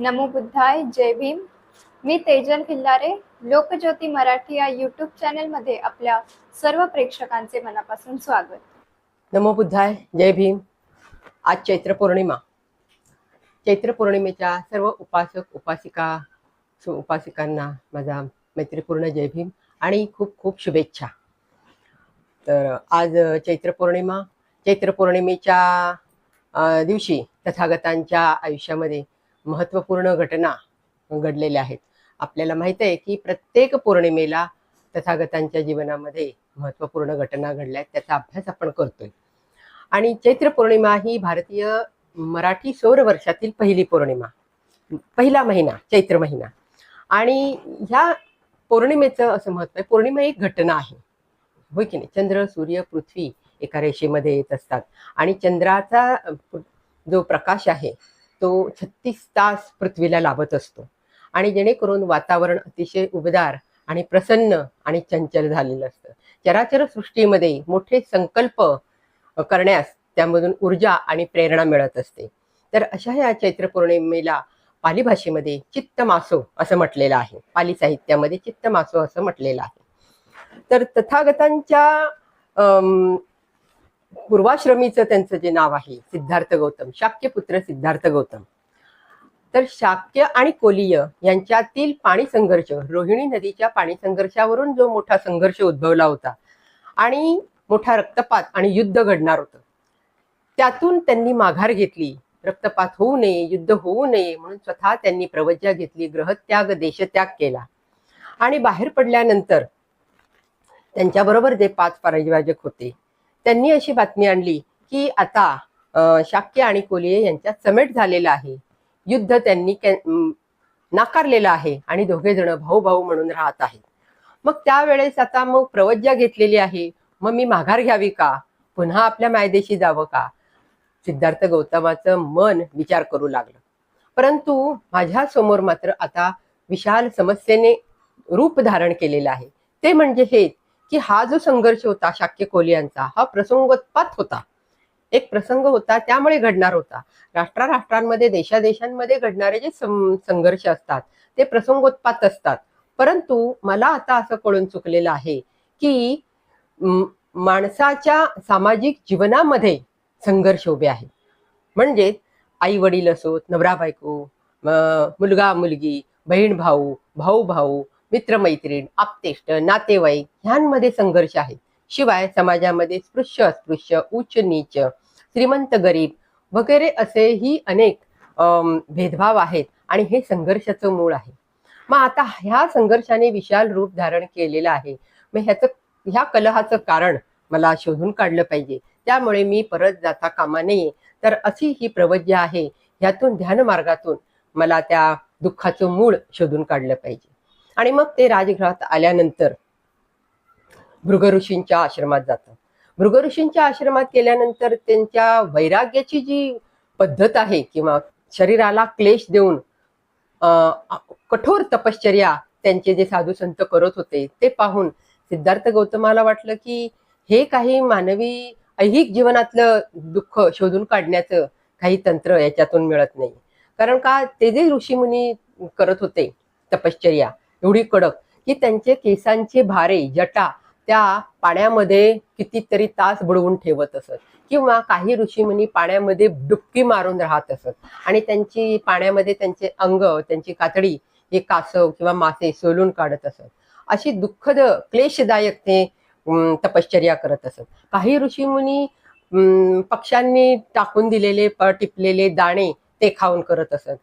नमो बुद्धाय जय भीम. मी तेजल खिल्लारे लोकज्योती मराठी या यूट्यूब चॅनलमध्ये आपल्या सर्व प्रेक्षकांचे मनापासून स्वागत. नमो बुद्धाय जय भीम. आज चैत्र पौर्णिमा. चैत्र पौर्णिमेच्या सर्व उपासक उपासिका सु- उपासिकांना माझा मैत्रीपूर्ण जय भीम आणि खूप खूप शुभेच्छा. तर आज चैत्र पौर्णिमा चैत्र पौर्णिमेच्या दिवशी तथागतांच्या आयुष्यामध्ये महत्त्वपूर्ण घटना घडलेल्या आहेत. आपल्याला माहीत आहे की प्रत्येक पौर्णिमेला तथागतांच्या जीवनामध्ये महत्त्वपूर्ण घटना घडल्या आहेत त्याचा अभ्यास आपण करतोय. आणि चैत्र पौर्णिमा ही भारतीय मराठी सौर वर्षातील पहिली पौर्णिमा पहिला महिना चैत्र महिना. आणि ह्या पौर्णिमेचं असं महत्त्व आहे पौर्णिमा एक घटना आहे. होय की नाही? चंद्र सूर्य पृथ्वी एका रेषेमध्ये येत असतात. आणि चंद्राचा जो प्रकाश आहे तो छत्तीस तास पृथ्वीला लाभत असतो. आणि जेणेकरून वातावरण अतिशय उबदार आणि प्रसन्न आणि चंचल झालेलं असतं. चराचर सृष्टीमध्ये मोठे संकल्प करण्यास त्यामधून ऊर्जा आणि प्रेरणा मिळत असते. तर अशा या चैत्र पौर्णिमेला पाली भाषेमध्ये चित्तमासो असं म्हटलेलं आहे. पाली साहित्यामध्ये चित्तमासो असं म्हटलेलं आहे. तर तथागतांच्या पूर्वाश्रमीचं त्यांचं जे नाव आहे सिद्धार्थ गौतम. शाक्यपुत्र सिद्धार्थ गौतम. तर शाक्य आणि कोलीय यांच्यातील पाणी संघर्ष रोहिणी नदीच्या पाणी संघर्षावरून जो मोठा संघर्ष उद्भवला होता आणि मोठा रक्तपात आणि युद्ध घडणार होतं त्यातून त्यांनी माघार घेतली. रक्तपात होऊ नये युद्ध होऊ नये म्हणून स्वतः त्यांनी प्रवज्या घेतली ग्रहत्याग देशत्याग केला. आणि बाहेर पडल्यानंतर त्यांच्याबरोबर जे पाच परिवाजक होते त्यांनी अशी बातमी आणली की आता शाक्य आणि कोलिये यांच्यात समेट झालेला आहे. युद्ध त्यांनी नाकारलेलं आहे आणि दोघे जण भाऊ भाऊ म्हणून राहत आहेत. मग त्यावेळेस आता मग प्रवज्ञा घेतलेली आहे. मग मी माघार घ्यावी का? पुन्हा आपल्या मायदेशी जावं का? सिद्धार्थ गौतमाचं मन विचार करू लागलं. परंतु माझ्यासमोर मात्र आता विशाल समस्येने रूप धारण केलेलं आहे. ते म्हणजे हेच की हा जो संघर्ष होता शाक्य कोलियांचा हा प्रसंगोत्पात होता. एक प्रसंग होता त्यामुळे घडणार होता. राष्ट्राराष्ट्रांमध्ये देशादेशांमध्ये घडणारे जे सं- संघर्ष असतात ते प्रसंगोत्पात असतात. परंतु मला आता असं कळून चुकलेलं आहे की माणसाच्या सामाजिक जीवनामध्ये संघर्ष उभे आहेत. म्हणजे आई वडील असोत नवरा बायको मुलगा मुलगी बहीण भाऊ भाऊ भाऊ मित्रमैत्रीण आप्तेष्ट नातेवाईक ह्यांमध्ये संघर्ष आहे शिवाय समाजामध्ये स्पृश्य अस्पृश्य उच्च नीच श्रीमंत गरीब वगैरे असेही अनेक भेदभाव आहेत आणि हे संघर्षाचं मूळ आहे. मग आता ह्या संघर्षाने विशाल रूप धारण केलेलं आहे. मग ह्याचं ह्या कलहाचं कारण मला शोधून काढलं पाहिजे. त्यामुळे मी परत जाता कामा नये. तर अशी ही प्रवज्या आहे. ह्यातून ध्यान मार्गातून मला त्या दुःखाचं मूळ शोधून काढलं पाहिजे. आणि मग ते राजगृहात आल्यानंतर भृग ऋषींच्या आश्रमात जातं. भृग ऋषींच्या आश्रमात गेल्यानंतर त्यांच्या वैराग्याची जी पद्धत आहे किंवा शरीराला क्लेश देऊन कठोर तपश्चर्या त्यांचे जे साधू संत करत होते ते पाहून सिद्धार्थ गौतमाला वाटलं की हे काही मानवी ऐहिक जीवनातलं दुःख शोधून काढण्याचं काही तंत्र याच्यातून मिळत नाही. कारण का ते जे ऋषीमुनी करत होते तपश्चर्या एवढी कडक की त्यांचे केसांचे भारे जटा त्या पाण्यामध्ये कितीतरी तास बुडवून ठेवत असत. किंवा काही ऋषीमुनी पाण्यामध्ये डुबकी मारून राहत असत. आणि त्यांची पाण्यामध्ये त्यांचे अंग त्यांची कातडी हे कासव किंवा मासे सोलून काढत असत. अशी दुःखद क्लेशदायक ते तपश्चर्या करत असत. काही ऋषीमुनी पक्ष्यांनी टाकून दिलेले प टिपलेले दाणे ते खाऊन करत असत.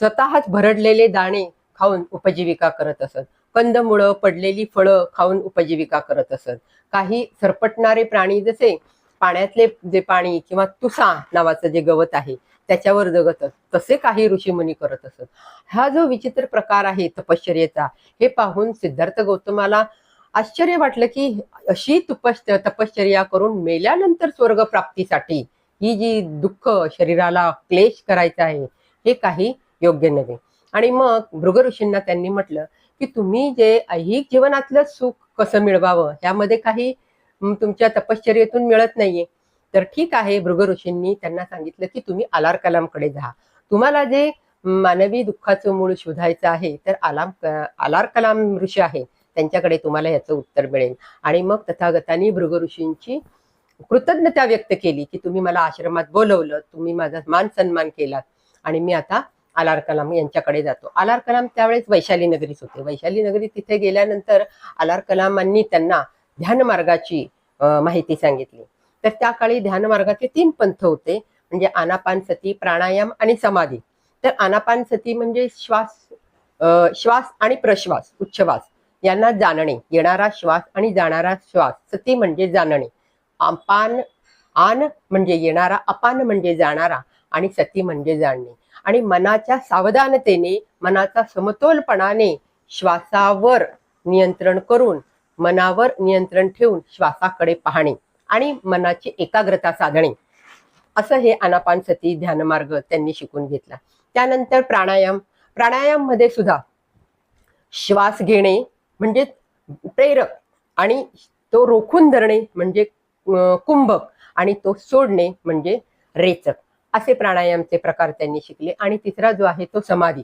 स्वतःच भरडलेले दाणे खाऊन उपजीविका करत असत. कंदमुळं पडलेली फळं खाऊन उपजीविका करत असत. काही सरपटणारे प्राणी जसे पाण्यातले जे पाणी किंवा तुसा नावाचं जे गवत आहे त्याच्यावर जगत असत. तसे काही ऋषीमुनी करत असत. हा जो विचित्र प्रकार आहे तपश्चर्येचा हे पाहून सिद्धार्थ गौतमाला आश्चर्य वाटलं की अशी तुपश तपश्चर्या करून मेल्यानंतर स्वर्ग प्राप्तीसाठी ही जी दुःख शरीराला क्लेश करायचा आहे हे काही योग्य नव्हे. आणि मग भृग ऋषींना त्यांनी म्हटलं की तुम्ही जे ऐहिक जीवनातलं सुख कसं मिळवावं? यामध्ये काही तुमच्या तपश्चर्येतून मिळत नाहीये. तर ठीक आहे भृग ऋषींनी त्यांना सांगितलं की तुम्ही आलार कलामकडे जा. तुम्हाला जे मानवी दुःखाचं मूळ शोधायचं आहे तर आलाम आलार कलाम ऋषी आहे. त्यांच्याकडे तुम्हाला याचं उत्तर मिळेल. आणि मग तथागतांनी भृग ऋषींची कृतज्ञता व्यक्त केली की तुम्ही मला आश्रमात बोलवलं तुम्ही माझा मान सन्मान केलात. आणि मी आता आलार कलाम यांच्याकडे जातो. आलार कलाम त्यावेळेस वैशाली नगरीत होते. वैशाली नगरी तिथे गेल्यानंतर आलार कलामांनी त्यांना ध्यानमार्गाची माहिती सांगितली. तर त्या काळी ध्यान मार्गाचे तीन पंथ होते. म्हणजे आनापान सती प्राणायाम आणि समाधी. तर आनापान सती म्हणजे श्वास अं, श्वास आणि प्रश्वास उच्छ्वास. यांना जाणणे येणारा श्वास आणि जाणारा श्वास. सती म्हणजे जाणणे. अपान आन म्हणजे येणारा अपान म्हणजे जाणारा आणि सती म्हणजे जाणणे. आणि मनाच्या सावधानतेने मनाचा समतोलपणाने श्वासावर नियंत्रण करून मनावर नियंत्रण ठेवून श्वासाकडे पाहणे आणि मनाची एकाग्रता साधणे. असं हे अनापान सती ध्यानमार्ग त्यांनी शिकून घेतला. त्यानंतर प्राणायाम. प्राणायाममध्ये सुद्धा श्वास घेणे म्हणजे प्रेरक आणि तो रोखून धरणे म्हणजे कुंभक आणि तो सोडणे म्हणजे रेचक. असे प्राणायामचे प्रकार त्यांनी शिकले. आणि तिसरा जो आहे तो समाधी.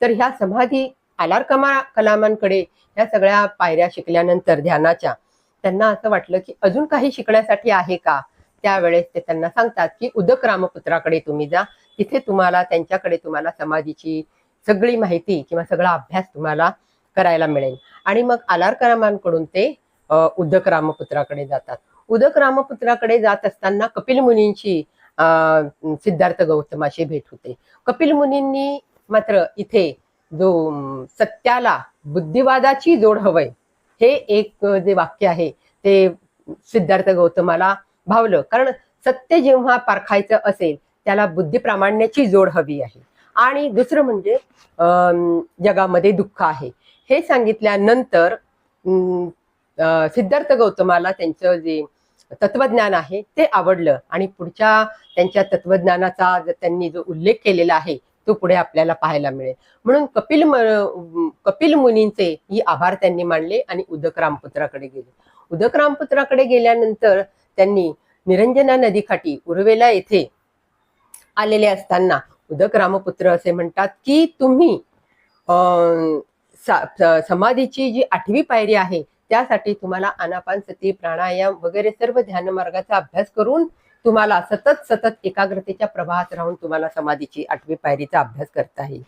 तर ह्या समाधी आलार कमा कलामांकडे ह्या सगळ्या पायऱ्या शिकल्यानंतर ध्यानाच्या त्यांना असं वाटलं की अजून काही शिकण्यासाठी आहे का? त्यावेळेस ते त्यांना सांगतात की उदक रामपुत्राकडे तुम्ही जा. तिथे तुम्हाला त्यांच्याकडे तुम्हाला समाधीची सगळी माहिती किंवा सगळा अभ्यास तुम्हाला करायला मिळेल. आणि मग आलार कलामांकडून ते उदक रामपुत्राकडे जातात. उदक रामपुत्राकडे जात असताना कपिल मुनींची सिद्धार्थ गौतमाशी भेट होते. कपिल मुनींनी मात्र इथे जो सत्याला बुद्धिवादाची जोड हवय हे एक जे वाक्य आहे ते सिद्धार्थ गौतमाला भावलं. कारण सत्य जेव्हा पारखायचं असेल त्याला बुद्धिप्रामाण्याची जोड हवी आहे. आणि दुसरं म्हणजे जगामध्ये दुःख आहे. हे सांगितल्यानंतर सिद्धार्थ गौतमाला त्यांचं जे तत्वज्ञान आहे ते आवडलं. आणि पुढच्या त्यांच्या तत्वज्ञानाचा त्यांनी जो उल्लेख केलेला आहे तो पुढे आपल्याला पाहायला मिळेल. म्हणून कपिल म- कपिल मुनींचे ही आभार त्यांनी मानले आणि उदक रामपुत्राकडे गेले. उदक रामपुत्राकडे गेल्यानंतर त्यांनी निरंजना नदीकाठी उर्वेला येथे आलेले असताना उदक रामपुत्र असे म्हणतात की तुम्ही अं, सा- समाधीची जी आठवी पायरी आहे त्यासाठी तुम्हाला अनापान सती प्राणायाम वगैरे सर्व ध्यान मार्गाचा अभ्यास करून तुम्हाला सतत सतत एकाग्रतेच्या प्रवाहात राहून तुम्हाला समाधीची आठवी पायरीचा अभ्यास करता येईल.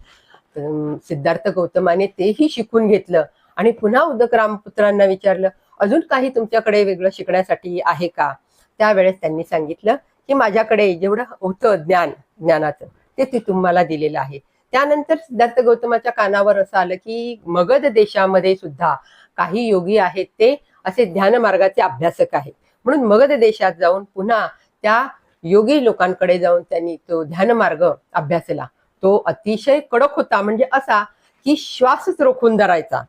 सिद्धार्थ गौतमाने तेही शिकून घेतलं आणि पुन्हा उदक रामपुत्रांना विचारलं अजून काही तुमच्याकडे वेगळं शिकण्यासाठी आहे का? त्यावेळेस त्यांनी सांगितलं की माझ्याकडे जेवढं होतं ज्ञान ज्ञानाचं ते ते तुम्हाला दिलेलं आहे. त्यानंतर सिद्धार्थ गौतमाच्या कानावर असं आलं की मगध देशामध्ये सुद्धा काही योगी आहेत ते असे ध्यान मार्गाचे अभ्यासक आहेत. म्हणून मगध देशात जाऊन पुन्हा त्या योगी लोकांकडे जाऊन त्यांनी तो ध्यान मार्ग अभ्यासला. तो अतिशय कडक होता. म्हणजे असा की श्वासच रोखून धरायचा.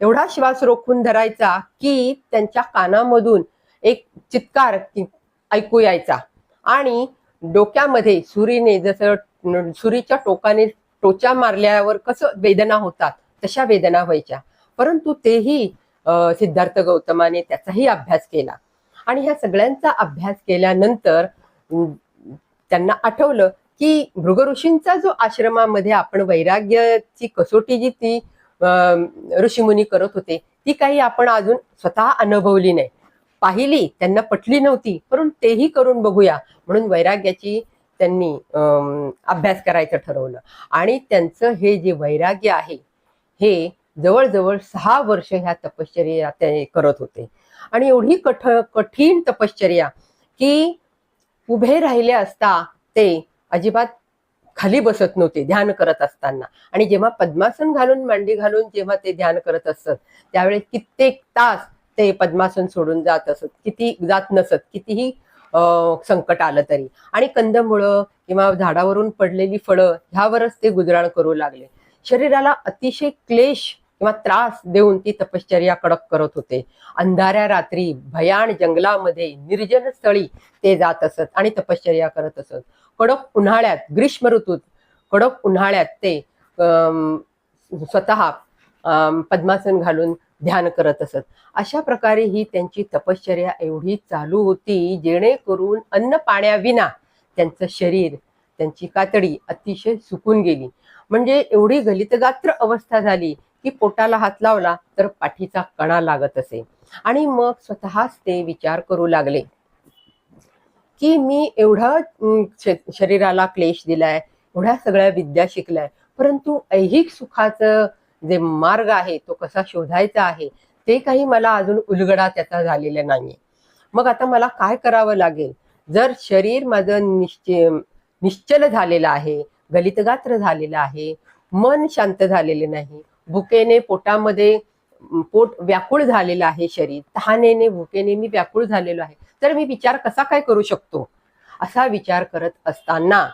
एवढा श्वास रोखून धरायचा की त्यांच्या कानामधून एक चित्कार ऐकू यायचा. आणि डोक्यामध्ये सुरीने जसं सुरीच्या टोकाने टोचा मारल्यावर कसं वेदना होतात तशा वेदना व्हायच्या. परंतु तेही सिद्धार्थ गौतमाने त्याचाही अभ्यास केला. आणि ह्या सगळ्यांचा अभ्यास केल्यानंतर त्यांना आठवलं की भृग ऋषींचा जो आश्रमामध्ये आपण वैराग्याची कसोटी जी ती ऋषीमुनी करत होते ती काही आपण अजून स्वतः अनुभवली नाही. पाहिली त्यांना पटली नव्हती परंतु तेही करून बघूया. म्हणून वैराग्याची त्यांनी अभ्यास करायचं ठरवलं. आणि त्यांचं हे जे वैराग्य आहे हे जवळजवळ सहा वर्ष ह्या तपश्चर्या ते करत होते. आणि एवढी कठ कठीण तपश्चर्या की उभे राहिले असता ते अजिबात खाली बसत नव्हते ध्यान करत असताना. आणि जेव्हा पद्मासन घालून मांडी घालून जेव्हा ते ध्यान करत असत त्यावेळेस कित्येक तास ते पद्मासन सोडून जात असत किती जात नसत कितीही संकट आलं तरी. आणि कंदमुळं किंवा झाडावरून पडलेली फळं ह्यावरच ते गुजराण करू लागले. शरीराला अतिशय क्लेश किंवा त्रास देऊन ती तपश्चर्या कडक करत होते. अंधाऱ्या रात्री भयान जंगलामध्ये निर्जन स्थळी ते जात असत आणि तपश्चर्या करत असत. कडक उन्हाळ्यात ग्रीष्म ऋतूत कडक उन्हाळ्यात ते स्वतः पद्मासन घालून ध्यान करत असत. अशा प्रकारे ही त्यांची तपश्चर्या एवढी चालू होती जेणेकरून अन्न पाण्याविना त्यांचं शरीर त्यांची कातडी अतिशय सुकून गेली. म्हणजे एवढी गलितगात्र अवस्था झाली की पोटाला हात लावला तर पाठीचा कणा लागत असे. आणि मग स्वतःच ते विचार करू लागले की मी एवढा शरीराला क्लेश दिलाय एवढ्या सगळ्या विद्या शिकलाय परंतु ऐहिक सुखाचं जे मार्ग आहे तो कसा शोधायचा आहे ते काही मला अजून उलगडा त्याचा झालेला नाहीये. मग आता मला काय करावं लागेल? जर शरीर माझं निश्चय निश्चल झालेलं आहे गलितगात्र झालेलं आहे मन शांत झालेले नाही भुकेने पोटामध्ये पोट व्याकुळ झालेलं आहे शरीर तहानेने भुकेने मी व्याकुळ झालेलो आहे तर मी विचार कसा काय करू शकतो? असा विचार करत असताना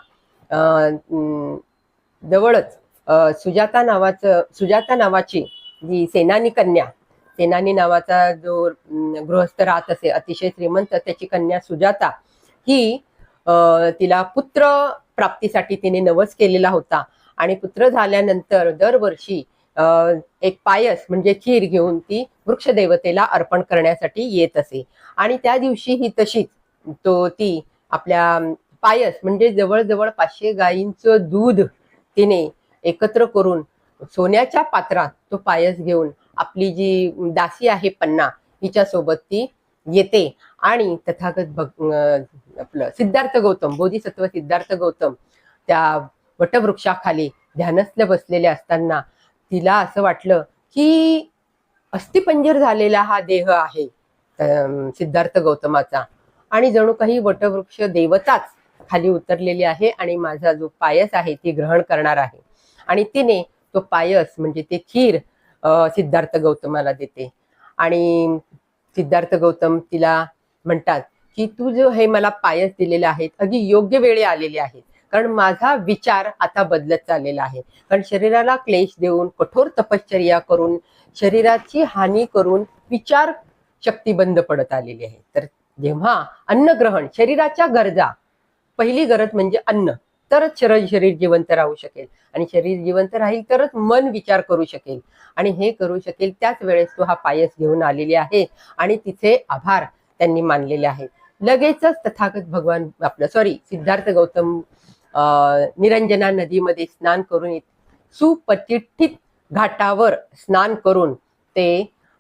जवळच सुजाता नावाचं सुजाता नावाची जी सेनानी कन्या सेनानी नावाचा जो गृहस्थ राहत असे अतिशय श्रीमंत त्याची कन्या सुजाता ही तिला पुत्र प्राप्तीसाठी तिने नवस केलेला होता. आणि पुत्र झाल्यानंतर दरवर्षी अं, एक पायस म्हणजे खीर घेऊन ती वृक्षदेवतेला अर्पण करण्यासाठी येत असे. आणि त्या दिवशी ही तशीच तो ती आपल्या पायस म्हणजे जवळजवळ पाचशे गायींचं दूध तिने एकत्र करून सोन्याच्या पात्रात तो पायस घेऊन आपली जी दासी आहे पन्ना हिच्यासोबत ती येते. आणि तथागत भग आपलं सिद्धार्थ गौतम बोधिसत्व सिद्धार्थ गौतम त्या वटवृक्षाखाली ध्यानस्थ बसलेले असताना तिला असं वाटलं की अस्थिपंजर झालेला हा देह आहे सिद्धार्थ गौतमाचा. आणि जणू काही वटवृक्ष देवताच खाली उतरलेली आहे आणि माझा जो पायस आहे ती ग्रहण करणार आहे. आणि तिने तो पायस म्हणजे ते खीर सिद्धार्थ गौतमाला देते. आणि सिद्धार्थ गौतम तिला म्हणतात की तू जो हे मला पायस दिलेले आहेत अगदी योग्य वेळी आलेले आहेत. कारण माझा विचार आता बदलत चाललेला आहे. कारण शरीराला क्लेश देऊन कठोर तपश्चर्या करून शरीराची हानी करून विचार शक्ती बंद पडत आलेली आहे. तर जेव्हा अन्नग्रहण शरीराच्या गरजा पहिली गरज म्हणजे अन्न. तरच शरीर शरीर जिवंत राहू शकेल. आणि शरीर जिवंत राहील तरच मन विचार करू शकेल. आणि हे करू शकेल त्याच वेळेस तो हा पायस घेऊन आलेले आहे. आणि तिचे आभार त्यांनी मानलेले आहेत लगेचच तथागत भगवान आपलं सॉरी सिद्धार्थ गौतम निरंजना नदीमध्ये स्नान करून येत- सुपतिष्ठित घाटावर स्नान करून ते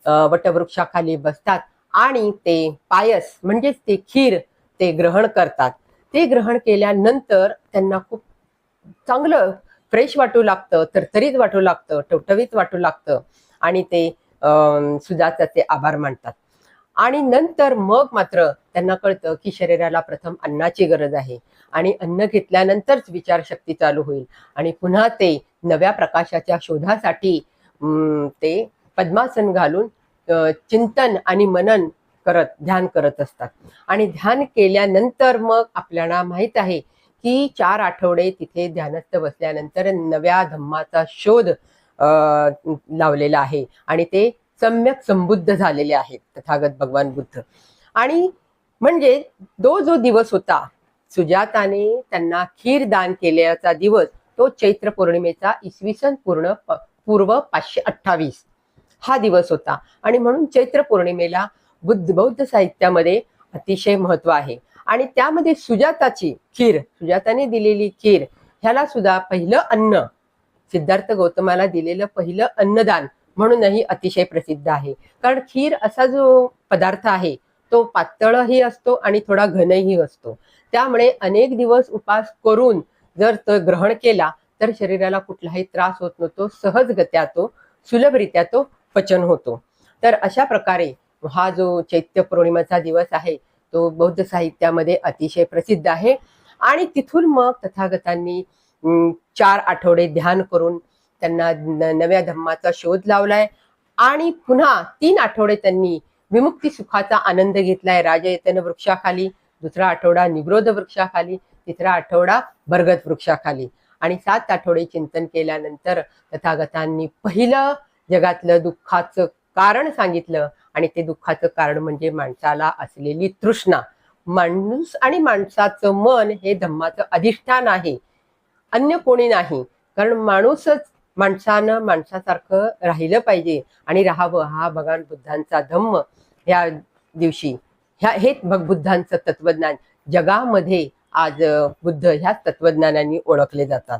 वटवृक्षाखाली बसतात. आणि ते पायस म्हणजेच ते खीर ते ग्रहण करतात. ते ग्रहण केल्यानंतर त्यांना खूप चांगलं फ्रेश वाटू लागतं तरतरीत वाटू लागतं टवटवीत वाटू लागतं आणि ते अं, सुजाताचे आभार मानतात. आणि नंतर मग मात्र त्यांना कळतं की शरीराला प्रथम अन्नाची गरज आहे आणि अन्न घेतल्यानंतरच विचारशक्ती चालू होईल. आणि पुन्हा ते नव्या प्रकाशाच्या शोधासाठी ते पद्मासन घालून चिंतन आणि मनन करत ध्यान करत असतात. आणि ध्यान केल्यानंतर मग आपल्याला माहीत आहे की चार आठवडे तिथे ध्यानस्थ बसल्यानंतर नव्या धम्माचा शोध लावलेला आहे. आणि ते सम्यक संबुद्ध झालेले आहेत तथागत भगवान बुद्ध. आणि म्हणजे तो जो दिवस होता सुजाताने त्यांना खीर दान केल्याचा दिवस तो चैत्र पौर्णिमेचा इसवी सन पूर्ण पूर्व पाचशे अठ्ठावीस हा दिवस होता. आणि म्हणून चैत्र पौर्णिमेला बुद्ध बौद्ध साहित्यामध्ये अतिशय महत्त्व आहे. आणि त्यामध्ये सुजाताची खीर सुजाताने दिलेली खीर ह्याला सुद्धा पहिलं अन्न सिद्धार्थ गौतमाला दिलेलं पहिलं अन्नदान म्हणूनही अतिशय प्रसिद्ध आहे. कारण खीर असा जो पदार्थ आहे तो पातळही असतो आणि थोडा घनही असतो. त्यामुळे अनेक दिवस उपास करून जर तो ग्रहण केला तर शरीराला कुठलाही त्रास होत नव्हतो सहजगत्या तो सुलभरित्या तो पचन होतो. तर अशा प्रकारे हा जो चैत्य पौर्णिमेचा दिवस आहे तो बौद्ध साहित्यामध्ये अतिशय प्रसिद्ध आहे. आणि तिथून मग तथागतांनी चार आठवडे ध्यान करून त्यांना नव्या धम्माचा शोध लावलाय. आणि पुन्हा तीन आठवडे त्यांनी विमुक्ती सुखाचा आनंद घेतलाय राजयतन वृक्षाखाली दुसरा आठवडा निग्रोध वृक्षाखाली तिसरा आठवडा बरगत वृक्षाखाली. आणि सात आठवडे चिंतन केल्यानंतर तथागतांनी पहिलं जगातलं दुःखाचं कारण सांगितलं आणि ते दुःखाचं कारण म्हणजे माणसाला असलेली तृष्णा. माणूस आणि माणसाचं मन हे धम्माचं अधिष्ठान आहे. अन्य कोणी नाही. कारण माणूसच माणसानं माणसासारखं राहिलं पाहिजे आणि राहावं हा भगवान बुद्धांचा धम्म ह्या दिवशी. ह्या हेच भग बुद्धांचं तत्वज्ञान. जगामध्ये आज बुद्ध ह्याच तत्वज्ञानांनी ओळखले जातात.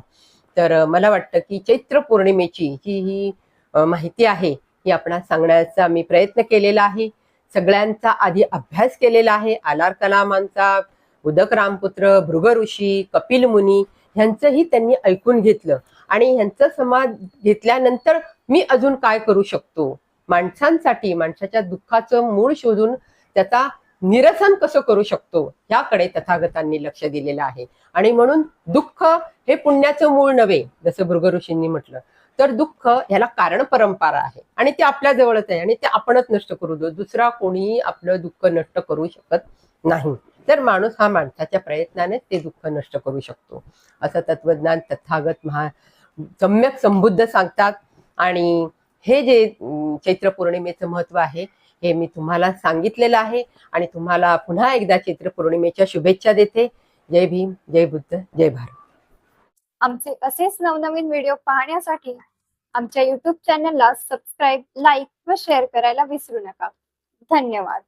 तर मला वाटतं की चैत्र पौर्णिमेची जी ही माहिती आहे. ही आपण सांगण्याचा मी प्रयत्न केलेला आहे. सगळ्यांचा आधी अभ्यास केलेला आहे. आलार कलामांचा उदक रामपुत्र भृग ऋषी कपिल मुनी ह्यांचंही त्यांनी ऐकून घेतलं. आणि ह्यांचं समाज घेतल्यानंतर मी अजून काय करू शकतो? माणसांसाठी माणसाच्या दुःखाचं मूळ शोधून त्याचा निरसन कसं करू शकतो? ह्याकडे तथागतांनी लक्ष दिलेलं आहे. आणि म्हणून दुःख हे पुण्याचं मूळ नव्हे जसं भृग ऋषींनी म्हटलं. तर दुःख ह्याला कारण परंपरा आहे. आणि ते आपल्या जवळच आहे आणि ते आपणच नष्ट करू दो. दुसरा कोणीही आपलं दुःख नष्ट करू शकत नाही. तर माणूस हा माणसाच्या प्रयत्नाने ते दुःख नष्ट करू शकतो. असं तत्वज्ञान तथागत महा सम्यक संबुद्ध सांगतात. आणि हे जे चैत्र पौर्णिमेचं महत्त्व आहे हे मी तुम्हाला सांगितलेलं आहे. आणि तुम्हाला पुन्हा एकदा चैत्र पौर्णिमेच्या शुभेच्छा देते. जय भीम जय बुद्ध जय भारत. आमचे असेच नवनवीन व्हिडिओ पाहण्यासाठी आमच्या युट्यूब चॅनलला सबस्क्राईब लाईक व शेअर करायला विसरू नका. धन्यवाद.